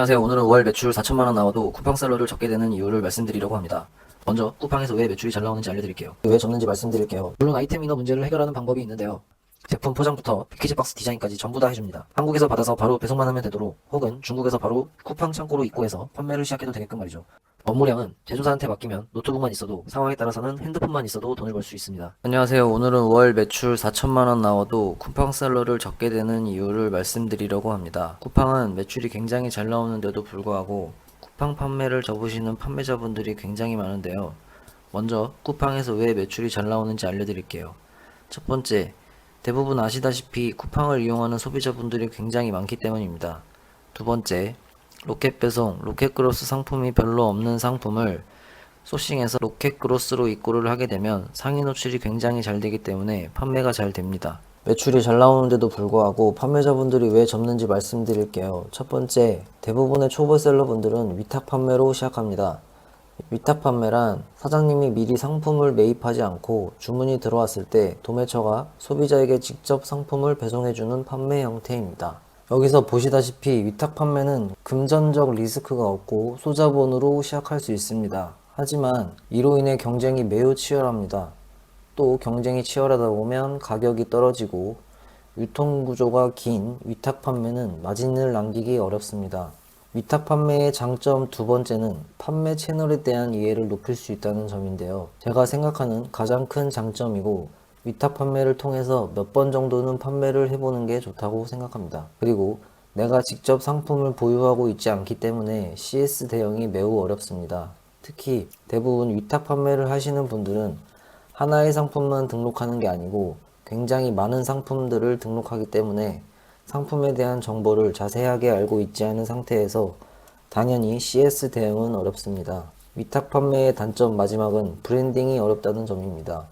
안녕하세요. 오늘은 월 매출 4천만 원 나와도 쿠팡 셀러를 적게 되는 이유를 말씀드리려고 합니다. 먼저 쿠팡에서 왜 매출이 잘 나오는지 알려드릴게요. 왜 적는지 말씀드릴게요. 물론 아이템 인어 문제를 해결하는 방법이 있는데요. 제품 포장부터 패키지 박스 디자인까지 전부 다 해줍니다. 한국에서 받아서 바로 배송만 하면 되도록 혹은 중국에서 바로 쿠팡 창고로 입고해서 판매를 시작해도 되게끔 말이죠. 업무량은 제조사한테 맡기면 노트북만 있어도 상황에 따라서는 핸드폰만 있어도 돈을 벌 수 있습니다. 안녕하세요. 오늘은 월 매출 4천만 원 나와도 쿠팡 셀러를 적게 되는 이유를 말씀드리려고 합니다. 쿠팡은 매출이 굉장히 잘 나오는데도 불구하고 쿠팡 판매를 접으시는 판매자분들이 굉장히 많은데요. 먼저 쿠팡에서 왜 매출이 잘 나오는지 알려드릴게요. 첫 번째, 대부분 아시다시피 쿠팡을 이용하는 소비자분들이 굉장히 많기 때문입니다. 두 번째, 로켓 배송, 로켓 그로스 상품이 별로 없는 상품을 소싱해서 로켓 그로스로 입고를 하게 되면 상위 노출이 굉장히 잘 되기 때문에 판매가 잘 됩니다. 매출이 잘 나오는데도 불구하고 판매자분들이 왜 접는지 말씀드릴게요. 첫 번째, 대부분의 초보 셀러분들은 위탁 판매로 시작합니다. 위탁 판매란 사장님이 미리 상품을 매입하지 않고 주문이 들어왔을 때 도매처가 소비자에게 직접 상품을 배송해주는 판매 형태입니다. 여기서 보시다시피 위탁 판매는 금전적 리스크가 없고 소자본으로 시작할 수 있습니다. 하지만 이로 인해 경쟁이 매우 치열합니다. 또 경쟁이 치열하다 보면 가격이 떨어지고 유통 구조가 긴 위탁 판매는 마진을 남기기 어렵습니다. 위탁 판매의 장점 두 번째는 판매 채널에 대한 이해를 높일 수 있다는 점인데요. 제가 생각하는 가장 큰 장점이고 위탁 판매를 통해서 몇 번 정도는 판매를 해보는 게 좋다고 생각합니다. 그리고 내가 직접 상품을 보유하고 있지 않기 때문에 CS 대응이 매우 어렵습니다. 특히 대부분 위탁 판매를 하시는 분들은 하나의 상품만 등록하는 게 아니고 굉장히 많은 상품들을 등록하기 때문에 상품에 대한 정보를 자세하게 알고 있지 않은 상태에서 당연히 CS 대응은 어렵습니다. 위탁 판매의 단점 마지막은 브랜딩이 어렵다는 점입니다.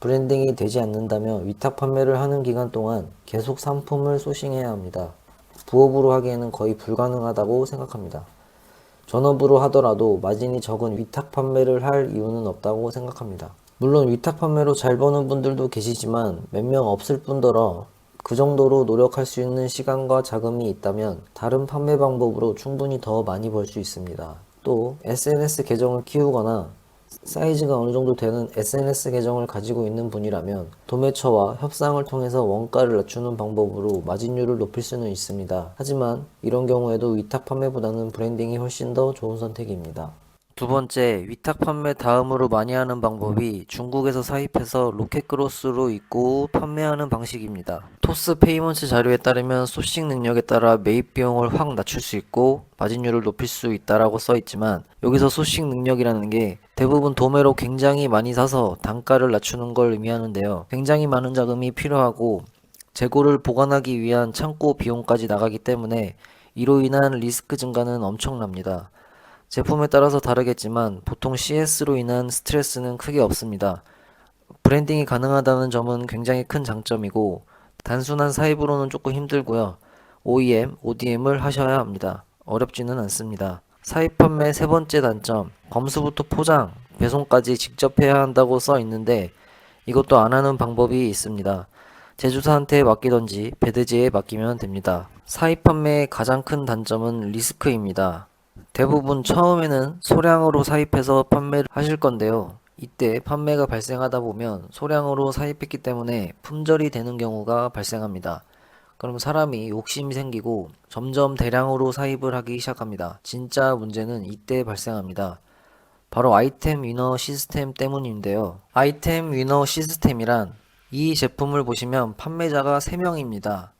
브랜딩이 되지 않는다면 위탁 판매를 하는 기간 동안 계속 상품을 소싱해야 합니다. 부업으로 하기에는 거의 불가능하다고 생각합니다. 전업으로 하더라도 마진이 적은 위탁 판매를 할 이유는 없다고 생각합니다. 물론 위탁 판매로 잘 버는 분들도 계시지만 몇 명 없을 뿐더러 그 정도로 노력할 수 있는 시간과 자금이 있다면 다른 판매 방법으로 충분히 더 많이 벌 수 있습니다. 또 SNS 계정을 키우거나 사이즈가 어느 정도 되는 SNS 계정을 가지고 있는 분이라면 도매처와 협상을 통해서 원가를 낮추는 방법으로 마진율을 높일 수는 있습니다. 하지만 이런 경우에도 위탁 판매보다는 브랜딩이 훨씬 더 좋은 선택입니다. 두 번째, 위탁 판매 다음으로 많이 하는 방법이 중국에서 사입해서 로켓크로스로 입고 판매하는 방식입니다. 토스 페이먼트 자료에 따르면 소싱 능력에 따라 매입 비용을 확 낮출 수 있고 마진율을 높일 수 있다라고 써 있지만 여기서 소싱 능력이라는 게 대부분 도매로 굉장히 많이 사서 단가를 낮추는 걸 의미하는데요. 굉장히 많은 자금이 필요하고 재고를 보관하기 위한 창고 비용까지 나가기 때문에 이로 인한 리스크 증가는 엄청납니다. 제품에 따라서 다르겠지만 보통 CS로 인한 스트레스는 크게 없습니다. 브랜딩이 가능하다는 점은 굉장히 큰 장점이고 단순한 사입으로는 조금 힘들고요. OEM, ODM을 하셔야 합니다. 어렵지는 않습니다. 사입 판매 세 번째 단점, 검수부터 포장, 배송까지 직접 해야 한다고 써 있는데 이것도 안 하는 방법이 있습니다. 제조사한테 맡기던지 배드지에 맡기면 됩니다. 사입 판매의 가장 큰 단점은 리스크입니다. 대부분 처음에는 소량으로 사입해서 판매를 하실 건데요. 이때 판매가 발생하다 보면 소량으로 사입했기 때문에 품절이 되는 경우가 발생합니다. 그럼 사람이 욕심이 생기고 점점 대량으로 사입을 하기 시작합니다. 진짜 문제는 이때 발생합니다. 바로 아이템 위너 시스템 때문인데요. 아이템 위너 시스템이란 이 제품을 보시면 판매자가 3명입니다.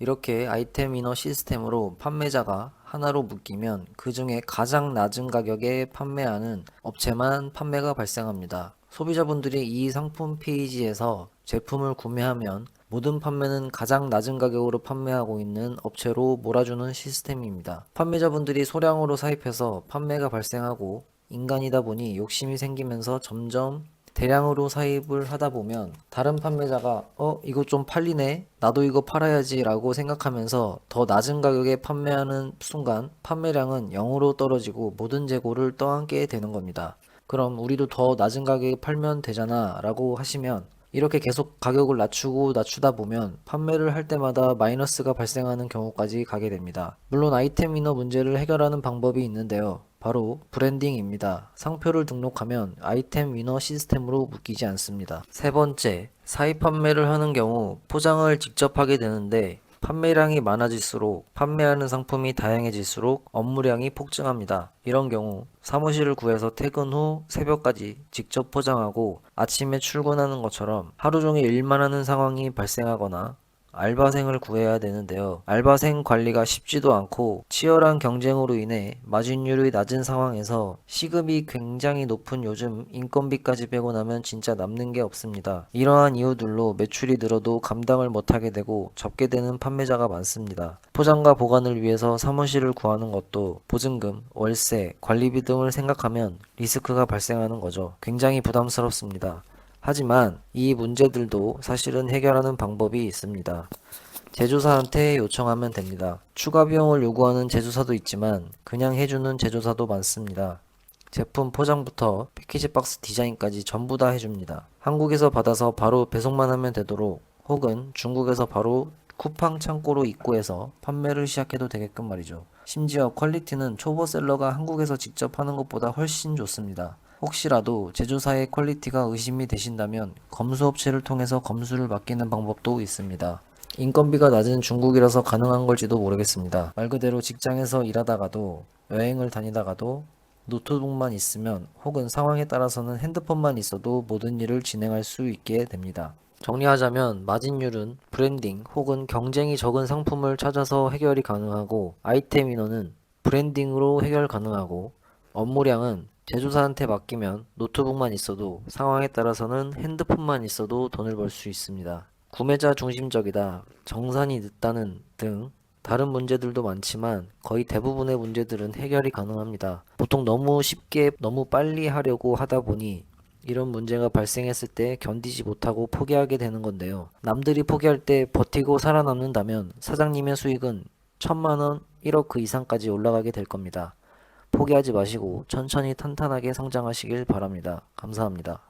이렇게 아이템 위너 시스템으로 판매자가 하나로 묶이면 그 중에 가장 낮은 가격에 판매하는 업체만 판매가 발생합니다. 소비자분들이 이 상품 페이지에서 제품을 구매하면 모든 판매는 가장 낮은 가격으로 판매하고 있는 업체로 몰아주는 시스템입니다. 판매자분들이 소량으로 사입해서 판매가 발생하고 인간이다 보니 욕심이 생기면서 점점 대량으로 사입을 하다 보면 다른 판매자가 어 이거 좀 팔리네 나도 이거 팔아야지 라고 생각하면서 더 낮은 가격에 판매하는 순간 판매량은 0으로 떨어지고 모든 재고를 떠안게 되는 겁니다. 그럼 우리도 더 낮은 가격에 팔면 되잖아 라고 하시면 이렇게 계속 가격을 낮추고 낮추다 보면 판매를 할 때마다 마이너스가 발생하는 경우까지 가게 됩니다. 물론 아이템 위너 문제를 해결하는 방법이 있는데요. 바로 브랜딩입니다. 상표를 등록하면 아이템 위너 시스템으로 묶이지 않습니다. 세 번째, 사입 판매를 하는 경우 포장을 직접 하게 되는데 판매량이 많아질수록 판매하는 상품이 다양해질수록 업무량이 폭증합니다. 이런 경우 사무실을 구해서 퇴근 후 새벽까지 직접 포장하고 아침에 출근하는 것처럼 하루 종일 일만 하는 상황이 발생하거나 알바생을 구해야 되는데요. 알바생 관리가 쉽지도 않고 치열한 경쟁으로 인해 마진율이 낮은 상황에서 시급이 굉장히 높은 요즘 인건비까지 빼고 나면 진짜 남는 게 없습니다. 이러한 이유들로 매출이 늘어도 감당을 못하게 되고 접게 되는 판매자가 많습니다. 포장과 보관을 위해서 사무실을 구하는 것도 보증금, 월세, 관리비 등을 생각하면 리스크가 발생하는 거죠. 굉장히 부담스럽습니다. 하지만 이 문제들도 사실은 해결하는 방법이 있습니다. 제조사한테 요청하면 됩니다. 추가 비용을 요구하는 제조사도 있지만 그냥 해주는 제조사도 많습니다. 제품 포장부터 패키지 박스 디자인까지 전부 다 해줍니다. 한국에서 받아서 바로 배송만 하면 되도록 혹은 중국에서 바로 쿠팡 창고로 입고해서 판매를 시작해도 되게끔 말이죠. 심지어 퀄리티는 초보 셀러가 한국에서 직접 하는 것보다 훨씬 좋습니다. 혹시라도 제조사의 퀄리티가 의심이 되신다면 검수업체를 통해서 검수를 맡기는 방법도 있습니다. 인건비가 낮은 중국이라서 가능한 걸지도 모르겠습니다. 말 그대로 직장에서 일하다가도 여행을 다니다가도 노트북만 있으면 혹은 상황에 따라서는 핸드폰만 있어도 모든 일을 진행할 수 있게 됩니다. 정리하자면 마진율은 브랜딩 혹은 경쟁이 적은 상품을 찾아서 해결이 가능하고 아이템 인원은 브랜딩으로 해결 가능하고 업무량은 제조사한테 맡기면 노트북만 있어도 상황에 따라서는 핸드폰만 있어도 돈을 벌 수 있습니다. 구매자 중심적이다, 정산이 늦다는 등 다른 문제들도 많지만 거의 대부분의 문제들은 해결이 가능합니다. 보통 너무 쉽게 너무 빨리 하려고 하다 보니 이런 문제가 발생했을 때 견디지 못하고 포기하게 되는 건데요. 남들이 포기할 때 버티고 살아남는다면 사장님의 수익은 천만 원, 1억 그 이상까지 올라가게 될 겁니다. 포기하지 마시고 천천히 탄탄하게 성장하시길 바랍니다. 감사합니다.